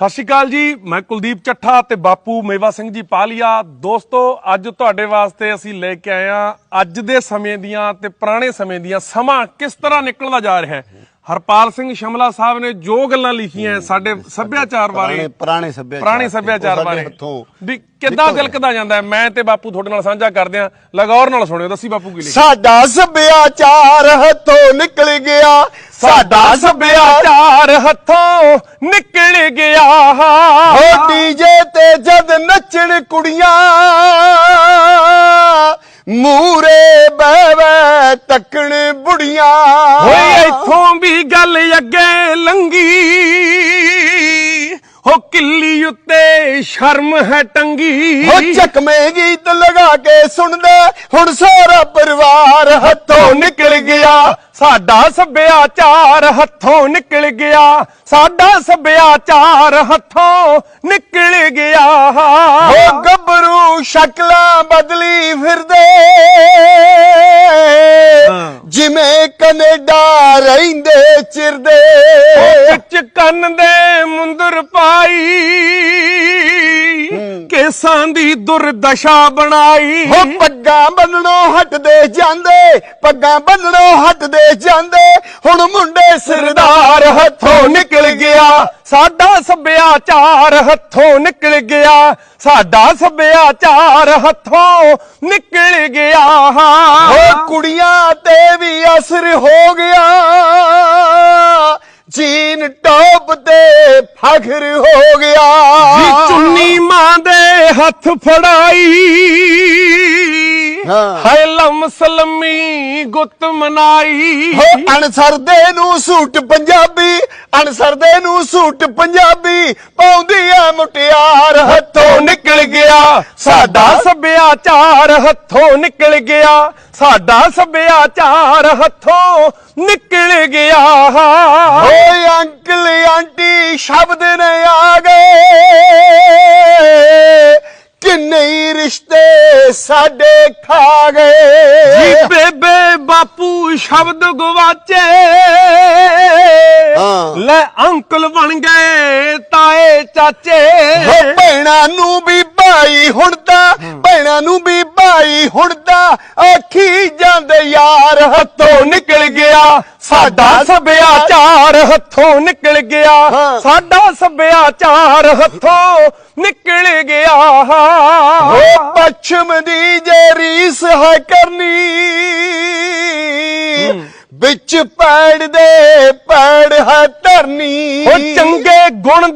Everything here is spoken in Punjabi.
ਸਤਿ ਸ਼੍ਰੀ ਅਕਾਲ ਜੀ ਮੈਂ ਕੁਲਦੀਪ ਚੱਠਾ ਤੇ ਬਾਪੂ ਮੇਵਾ ਸਿੰਘ ਜੀ ਪਾਲੀਆ। ਦੋਸਤੋ ਅੱਜ ਤੁਹਾਡੇ ਵਾਸਤੇ ਅਸੀਂ ਲੈ ਕੇ ਆਏ ਆ ਅੱਜ ਦੇ ਸਮੇਂ ਦੀਆਂ ਤੇ ਪੁਰਾਣੇ ਸਮੇਂ ਦੀਆਂ ਸਮਾਂ ਕਿਸ ਤਰ੍ਹਾਂ ਨਿਕਲਦਾ ਜਾ ਰਿਹਾ ਹੈ। ਹਰਪਾਲ ਸਿੰਘ ਸ਼ਮਲਾ ਸਾਹਿਬ ਨੇ ਜੋ ਗੱਲਾਂ ਲਿਖੀਆਂ ਸਾਡੇ ਸੱਭਿਆਚਾਰ ਬਾਰੇ। ਪੁਰਾਣੇ ਪੁਰਾਣੇ ਸੱਭਿਆਚਾਰ। ਪੁਰਾਣੇ ਸੱਭਿਆਚਾਰ ਬਾਰੇ। ਵੀ ਕਿੱਦਾਂ ਦਿਲਕਦਾ ਜਾਂਦਾ ਮੈਂ ਤੇ ਬਾਪੂ ਤੁਹਾਡੇ ਨਾਲ ਸਾਂਝਾ ਕਰਦੇ ਆ ਲਗੌਰ ਨਾਲ ਸੁਣਿਓ ਦੱਸੀ ਬਾਪੂ ਕੀ ਲਿਖਿਆ। ਸਾਡਾ ਸੱਭਿਆਚਾਰ ਹੱਥੋਂ ਨਿਕਲ ਗਿਆ। ਸਾਡਾ ਸੱਭਿਆਚਾਰ ਹੱਥੋਂ ਨਿਕਲ ਗਿਆ। ਹੋ ਡੀਜੇ ਤੇ ਜਦ ਨੱਚਣ ਕੁੜੀਆਂ ਮੂਰੇ ਬਹਿਵੇ ਤੱਕਣ ਬੁੜੀਆਂ। ਓਏ ਇੱਥੋਂ ਵੀ ਗੱਲ ਅੱਗੇ ਲੰਗੀ ਹੋ ਕਿੱਲੀ ਉੱਤੇ ਸ਼ਰਮ ਹੈ ਟੰਗੀ। ਹੋ ਚੱਕਵੇਂ ਗੀਤ ਲਗਾ ਕੇ ਸੁਣਦਾ ਹੁਣ ਸਾਰਾ ਪਰਿਵਾਰ ਹੱਥੋਂ ਨਿਕਲ ਗਿਆ। ਸਾਡਾ ਸੱਭਿਆਚਾਰ ਹੱਥੋਂ ਨਿਕਲ ਗਿਆ। ਸਾਡਾ ਸੱਭਿਆਚਾਰ ਹੱਥੋਂ ਨਿਕਲ ਗਿਆ। ਹੋ ਗੱਭਰੂ ਸ਼ਕਲਾਂ ਬਦਲੀ ਫਿਰਦੇ। ਜਿਵੇਂ ਕੈਨੇਡਾ ਰਹਿੰਦੇ ਚਿਰਦੇ। ਵਿੱਚ ਕੰਨ ਦੇ ਮੁੰਦਰ ਪਾਈ। ਕੇਸਾਂ ਦੀ ਦੁਰਦਸ਼ਾ ਬਣਾਈ। ਹੋ ਪੱਗਾਂ ਬੰਨਣੋਂ ਹਟਦੇ ਜਾਂਦੇ ਪੱਗਾਂ ਬੰਨਣੋਂ ਹਟਦੇ ਜਾਂਦੇ। ਹੁਣ ਮੁੰਡੇ ਸਰਦਾਰ ਹੱਥੋਂ ਨਿਕਲ ਗਿਆ ਸਾਡਾ ਸੱਭਿਆਚਾਰ ਹੱਥੋਂ ਨਿਕਲ ਗਿਆ ਸਾਡਾ ਸੱਭਿਆਚਾਰ ਹੱਥੋਂ ਨਿਕਲ ਗਿਆ। ਹੋ। ਕੁੜੀਆਂ ਤੇ ਵੀ ਅਸਰ ਹੋ ਗਿਆ। ਜੀਨ ਟੌਪ ਤੇ ਫਖਰ ਹੋ ਗਿਆ। ਜੀ ਹੱਥ ਫੜਾਈ। ਹਾਏ ਲਮ ਸਲਮੀ ਗੁੱਤ ਮਨਾਈ। ਹੋ ਅਣਸਰਦੇ ਨੂੰ ਸੂਟ ਪੰਜਾਬੀ ਅਣਸਰਦੇ ਨੂੰ ਸੂਟ ਪੰਜਾਬੀ ਪਾਉਂਦੀ ਐ ਮੁਟਿਆਰ ਹੱਥੋਂ ਨਿਕਲ ਗਿਆ। ਸਾਡਾ ਸੱਭਿਆਚਾਰ ਹੱਥੋਂ ਨਿਕਲ ਗਿਆ। ਸਾਡਾ ਸੱਭਿਆਚਾਰ ਹੱਥੋਂ ਨਿਕਲ ਗਿਆ। ਓਏ ਅੰਕਲ ਆਂਟੀ ਸ਼ਬਦ ਨੇ ਆ ਗਏ। ਕਿੰਨੇ ਹੀ ਰਿਸ਼ਤੇ ਸਾਡੇ ਖਾ ਜੀ ਗਏ ਬੇਬੇ ਬਾਪੂ ਸ਼ਬਦ ਗਵਾਚੇ। ਹਾਂ। ਲੈ ਅੰਕਲ ਬਣ ਗਏ ਤਾਏ ਚਾਚੇ। ਹੋ ਭੈਣਾਂ ਨੂੰ ਵੀ ਭਾਈ ਹੁਣ ਤਾਂ ਭੈਣਾਂ ਨੂੰ ਵੀ ਭਾਈ ਹੁਣ ਤਾਂ ਆਖੀ ਜਾਂਦੇ ਯਾਰ ਹੱਥੋਂ ਨਿਕਲ ਗਿਆ। ਸਾਡਾ ਸੱਭਿਆਚਾਰ ਹੱਥੋਂ ਨਿਕਲ ਗਿਆ। ਹਾਂ। ਸਾਡਾ ਸੱਭਿਆਚਾਰ ਹੱਥੋਂ ਨਿਕਲ ਗਿਆ। ਓ ਪੱਛਮ ਦੀ ਜੇ ਰੀਸ ਹੈ ਕਰਨੀ ਵਿੱਚ ਪੈੜ ਦੇ ਪੈੜ ਹੈ ਧਰਨੀ। ਉਹ ਚੰਗੇ ਗੁਣ